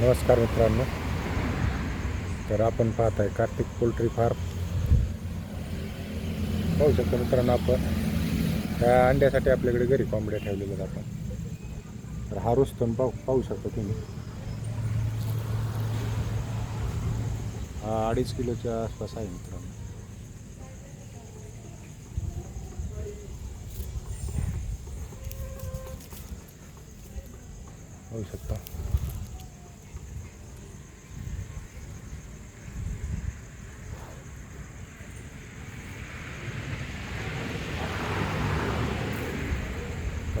नमस्कार मित्रांनो. तर आपण पाहत आहे कार्तिक पोल्ट्री फार्म. पाहू शकतो मित्रांनो आपण. त्या अंड्यासाठी आपल्याकडे घरी कोंबड्या ठेवलेल्या आहेत आपण. तर हा रुस्तन पाहू पाहू शकता तुम्ही. हा अडीच किलोच्या आसपास आहे मित्रांनो. पाहू शकता.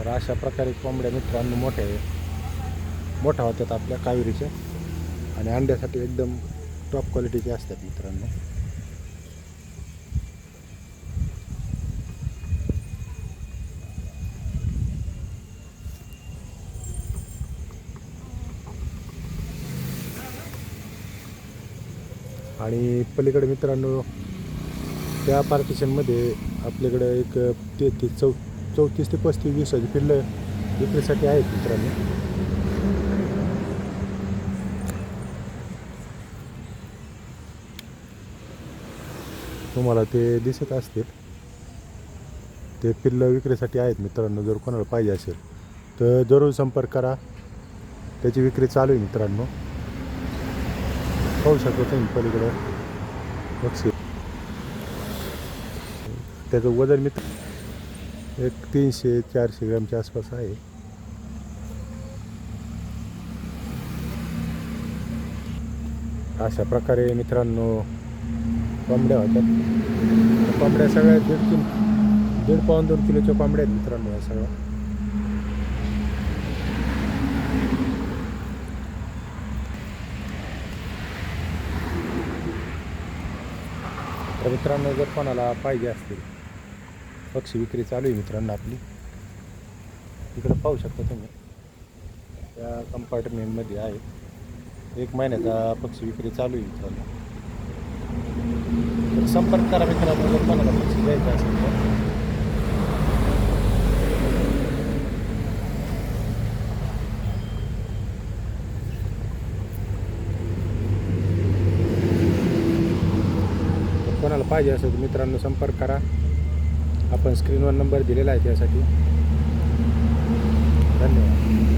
तर अशा प्रकारे कोंबड्या मित्रांनो मोठ्या मोठ्या होत्यात आपल्या कावेरीच्या. आणि अंड्यासाठी एकदम टॉप क्वालिटीचे असतात मित्रांनो. आणि पलीकडे मित्रांनो त्या पार्टिशनमध्ये आपल्याकडं एक ते ते चौ चौतीस ते पस्तीस दिवसाची पिल्लं विक्रीसाठी आहेत मित्रांनो. तुम्हाला ते दिसत असतील. ते पिल्लं विक्रीसाठी आहेत मित्रांनो जर कोणाला पाहिजे असेल. तर जरूर संपर्क करा. त्याची विक्री चालू आहे मित्रांनो. पाहू शकतो तुम्ही पलीकडं. बक्षी त्याचं वजन मित्र एक तीनशे चारशे ग्रॅमच्या आसपास आहे. अशा प्रकारे मित्रांनो कोंबड्या होतात कोंबड्या सगळ्या दीड किलो दीड पाऊन दोन किलोच्या कोंबड्या आहेत मित्रांनो या सगळ्या. तर मित्रांनो जर कोणाला पाहिजे असतील पक्षी विक्री चालू आहे मित्रांनो आपली. इकडं पाहू शकता तुम्ही. त्या कंपार्टमेंटमध्ये आहे. एक महिन्याचा पक्षी विक्री चालू आहे मित्रांनो. तर संपर्क करा मित्रांनो जर कोणाला पक्षी द्यायचा असेल तर. तर कोणाला पाहिजे असेल तर मित्रांनो संपर्क करा. आपण स्क्रीनवर नंबर दिलेला आहे त्यासाठी. धन्यवाद.